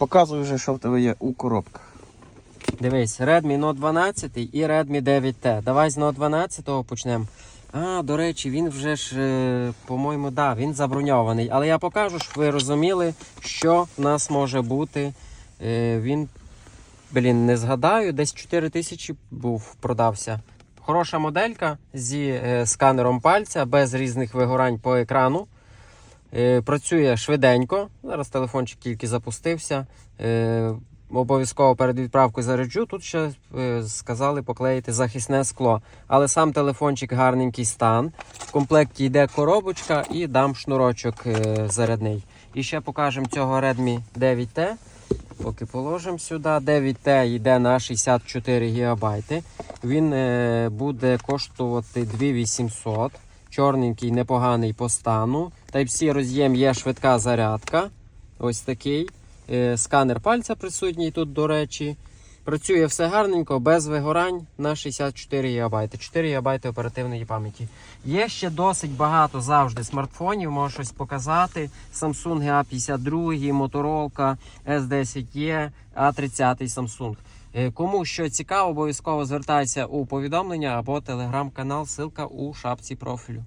Показуй вже, що в тебе є у коробках. Дивись, Redmi Note 12 і Redmi 9T. Давай з Note 12 почнемо. А, до речі, він вже ж, е, по-моєму, да, він заброньований. Але я покажу, щоб ви розуміли, що в нас може бути. Е, Він, блін, не згадаю, десь 4 тисячі був, продався. Хороша моделька зі е, сканером пальця, без різних вигорань по екрану. Е, Працює швиденько. Зараз телефончик тільки запустився. Е, Обов'язково перед відправкою заряджу. Тут ще е, сказали поклеїти захисне скло. Але сам телефончик гарненький стан. В комплекті йде коробочка і дам шнурочок зарядний. І ще покажемо цього Redmi 9T. Поки положимо сюди. 9T йде на 64 ГБ. Він буде коштувати 2800. Чорненький, непоганий по стану. Type-C роз'єм є швидка зарядка. Ось такий. Е, Сканер пальця присутній тут, до речі. Працює все гарненько, без вигорань на 64 ГБ. 4 ГБ оперативної пам'яті. Є ще досить багато завжди смартфонів, можу щось показати. Samsung A52, Motorola, S10e, A30 Samsung. Е, Кому що цікаво, обов'язково звертайся у повідомлення або телеграм-канал, ссылка у шапці профілю.